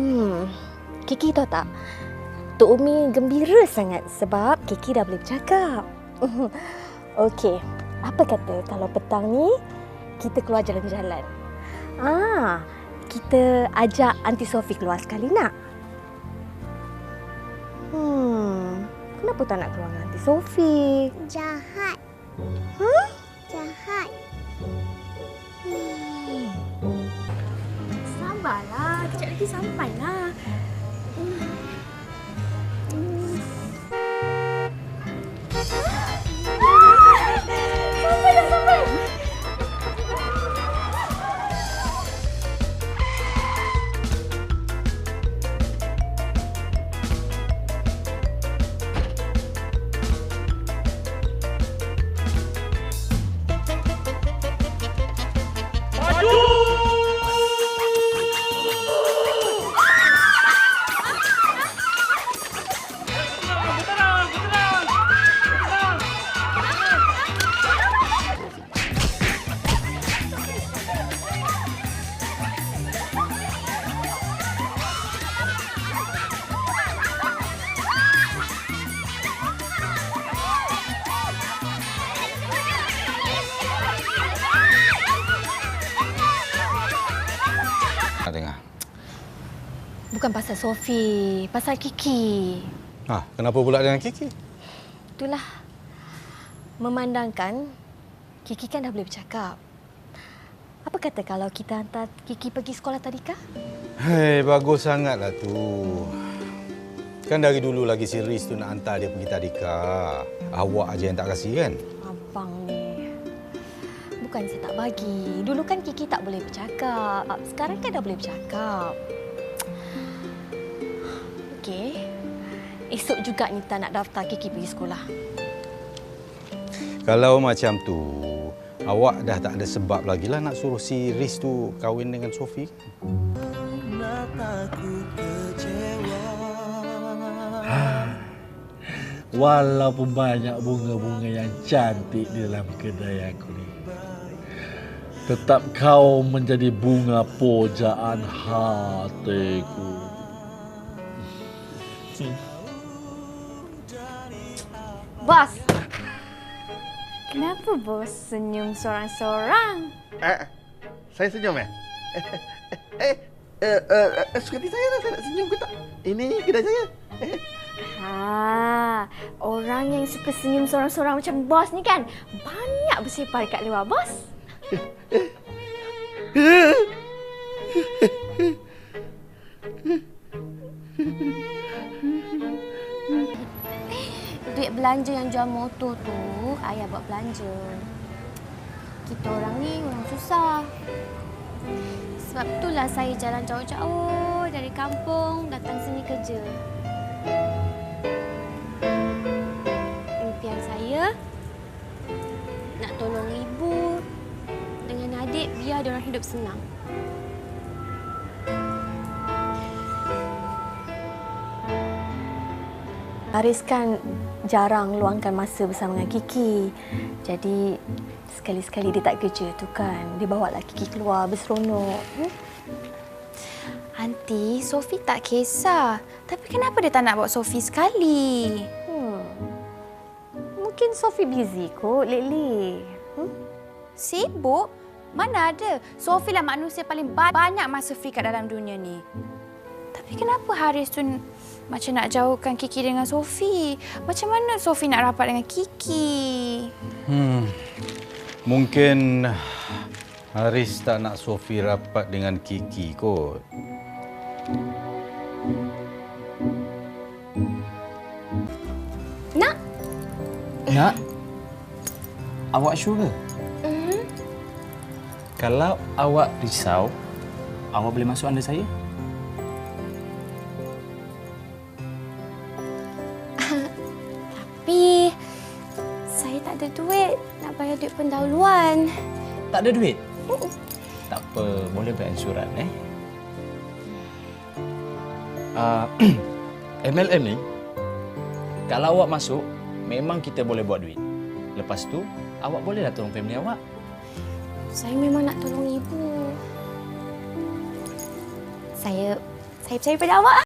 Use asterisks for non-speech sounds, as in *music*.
Hmm, Kiki tahu tak? Tok Umi gembira sangat sebab Kiki dah boleh bercakap. *laughs* Okey, apa kata kalau petang ni kita keluar jalan-jalan? Ah, kita ajak Aunty Sophie keluar sekali nak? Hmm, kenapa tak nak keluar dengan Aunty Sophie? Jahat. ที่ซ้ำไปนะ Bukan pasal Sophie, pasal Kiki. Ha, kenapa pula dengan Kiki? Itulah. Memandangkan Kiki kan dah boleh bercakap. Apa kata kalau kita hantar Kiki pergi sekolah tadika? Hei, bagus sangatlah tu. Kan dari dulu lagi si Riz tu nak hantar dia pergi tadika. Awak aja yang tak kasih kan? Abang ni. Bukan saya tak bagi. Dulu kan Kiki tak boleh bercakap. Sekarang kan dah boleh bercakap. Esok juga Nita nak daftar Kiki pergi sekolah. Kalau macam tu, awak dah tak ada sebab lagi lah nak suruh si Riz tu kahwin dengan Sophie. Walaupun banyak bunga-bunga yang cantik di dalam kedai aku ni. Tetap kau menjadi bunga pujaan hatiku. Bos! Kenapa bos senyum seorang-seorang? Eh, saya senyum eh? Eh, eh, eh, eh, eh, suka hati saya lah saya nak senyum ke tak? Ini kedai saya. Eh, Ha, orang yang suka senyum seorang-seorang macam bos ni kan banyak bersepar dekat luar bos. Belanja yang jual motor tu, ayah buat belanja. Kita orang ni orang susah. Sebab itulah saya jalan jauh-jauh dari kampung datang sini kerja. Impian saya nak tolong ibu dengan adik biar dia orang hidup senang. Haris kan jarang luangkan masa bersama dengan Kiki. Jadi sekali-sekali dia tak kerja tu kan. Dia bawa lah Kiki keluar berseronok. Hmm? Aunty, Sophie tak kisah. Tapi kenapa dia tak nak bawa Sophie sekali? Hmm. Mungkin Sophie busy kot lately. Hmm? Sibuk? Mana ada? Sophie lah manusia paling ba- banyak masa free kat dalam dunia ni. Tapi kenapa Haris tu macam nak jauhkan Kiki dengan Sophie? Macam mana Sophie nak rapat dengan Kiki? Hmm. Mungkin Haris tak nak Sophie rapat dengan Kiki kot. Nak? Nak? Awak sure ke? Kalau awak risau, awak boleh masuk anda saya. Ada duit nak bayar duit pendahuluan. Tak ada duit? Tak apa, boleh bayar surat eh. *clears throat* Uh, MLM ni, kalau awak masuk, memang kita boleh buat duit. Lepas tu, awak bolehlah tolong family awak. Saya memang nak tolong ibu. Saya Saya percaya pada awak.